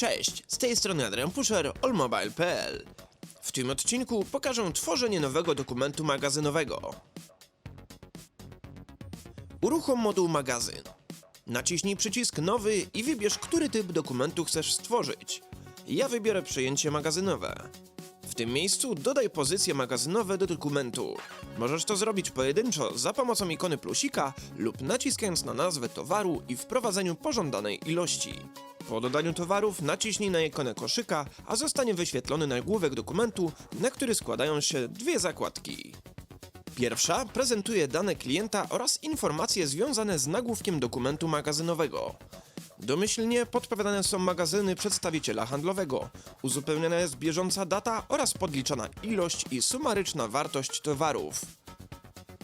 Cześć, z tej strony Adrian Pusher, allmobile.pl. W tym odcinku pokażę tworzenie nowego dokumentu magazynowego. Uruchom moduł magazyn. Naciśnij przycisk nowy i wybierz, który typ dokumentu chcesz stworzyć. Ja wybiorę przejęcie magazynowe. W tym miejscu dodaj pozycje magazynowe do dokumentu. Możesz to zrobić pojedynczo za pomocą ikony plusika lub naciskając na nazwę towaru i wprowadzeniu pożądanej ilości. Po dodaniu towarów naciśnij na ikonę koszyka, a zostanie wyświetlony nagłówek dokumentu, na który składają się dwie zakładki. Pierwsza prezentuje dane klienta oraz informacje związane z nagłówkiem dokumentu magazynowego. Domyślnie podpowiadane są magazyny przedstawiciela handlowego, uzupełniana jest bieżąca data oraz podliczana ilość i sumaryczna wartość towarów.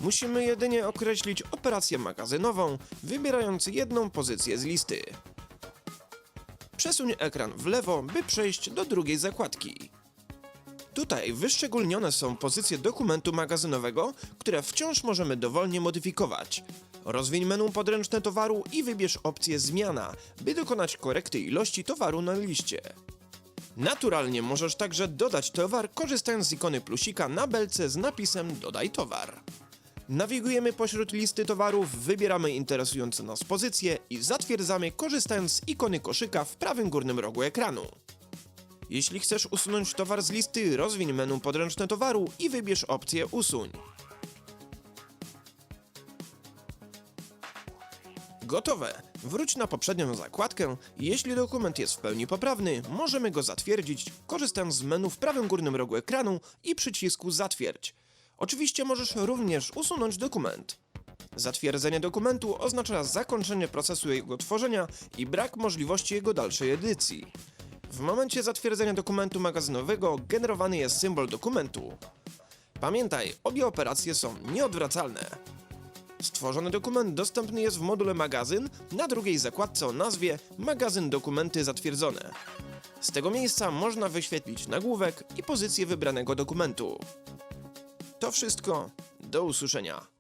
Musimy jedynie określić operację magazynową, wybierając jedną pozycję z listy. Przesuń ekran w lewo, by przejść do drugiej zakładki. Tutaj wyszczególnione są pozycje dokumentu magazynowego, które wciąż możemy dowolnie modyfikować. Rozwiń menu podręczne towaru i wybierz opcję Zmiana, by dokonać korekty ilości towaru na liście. Naturalnie możesz także dodać towar korzystając z ikony plusika na belce z napisem Dodaj towar. Nawigujemy pośród listy towarów, wybieramy interesujące nas pozycje i zatwierdzamy korzystając z ikony koszyka w prawym górnym rogu ekranu. Jeśli chcesz usunąć towar z listy, rozwiń menu podręczne towaru i wybierz opcję Usuń. Gotowe! Wróć na poprzednią zakładkę i jeśli dokument jest w pełni poprawny, możemy go zatwierdzić, korzystając z menu w prawym górnym rogu ekranu i przycisku Zatwierdź. Oczywiście możesz również usunąć dokument. Zatwierdzenie dokumentu oznacza zakończenie procesu jego tworzenia i brak możliwości jego dalszej edycji. W momencie zatwierdzenia dokumentu magazynowego generowany jest symbol dokumentu. Pamiętaj, obie operacje są nieodwracalne. Stworzony dokument dostępny jest w module magazyn na drugiej zakładce o nazwie Magazyn dokumenty zatwierdzone. Z tego miejsca można wyświetlić nagłówek i pozycję wybranego dokumentu. To wszystko. Do usłyszenia.